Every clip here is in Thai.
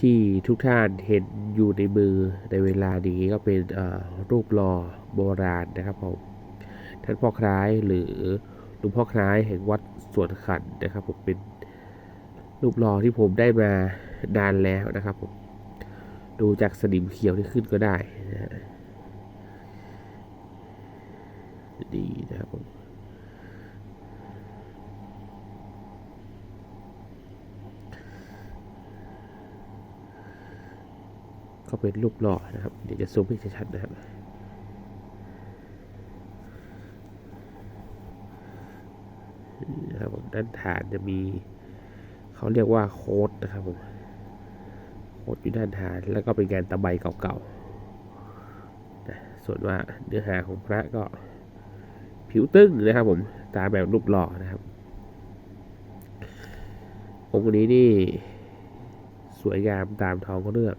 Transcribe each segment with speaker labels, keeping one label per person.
Speaker 1: ที่ทุกท่านเห็นอยู่ในมือในเวลานี้ก็เป็นรูปหล่อโบราณนะครับผมท่านพ่อคล้ายหรือหลวงพ่อคล้ายแห่งวัดสวนขันนะครับผมเป็นรูปหล่อที่ผมได้มานานแล้วนะครับผมดูจากสนิมเขียวที่ขึ้นก็ได้นะฮะดีนะครับผม ก็เป็นรูปหล่อนะครับ เดี๋ยวจะซูมให้ชัดๆนะครับนี่นะครับผมด้านฐานจะมี เขาเรียกว่าโค้ดนะครับผมโค้ดอยู่ด้านฐานแล้วก็เป็นงานตะไบเก่าๆนะส่วนว่าเนื้อหาของพระก็ผิวตึ้งนะครับผมตามแบบรูปหล่อนะครับองค์นี้นี่สวยงามตามท้องเรื่อง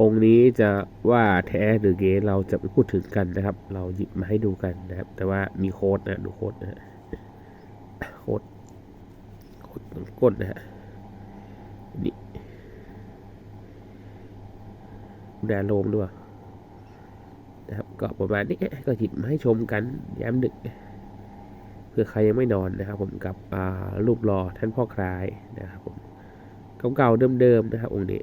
Speaker 1: องค์นี้จะว่าแท้หรือเก๊เราจะไม่พูดถึงกันนะครับ เราหยิบมาให้ดูกันนะครับ แต่ว่ามีโค้ดนะดูโค้ดนะโค้ดโค้ดตรงก้นนะฮะนี่แดนโลมด้วยนะครับก็ประมาณนี้ก็หยิบมาให้ชมกันย้ำดึกเพื่อใครยังไม่นอนนะครับ ผมกับรูปรอท่านพ่อคลายนะครับผมเก่าๆเดิมๆนะครับองค์นี้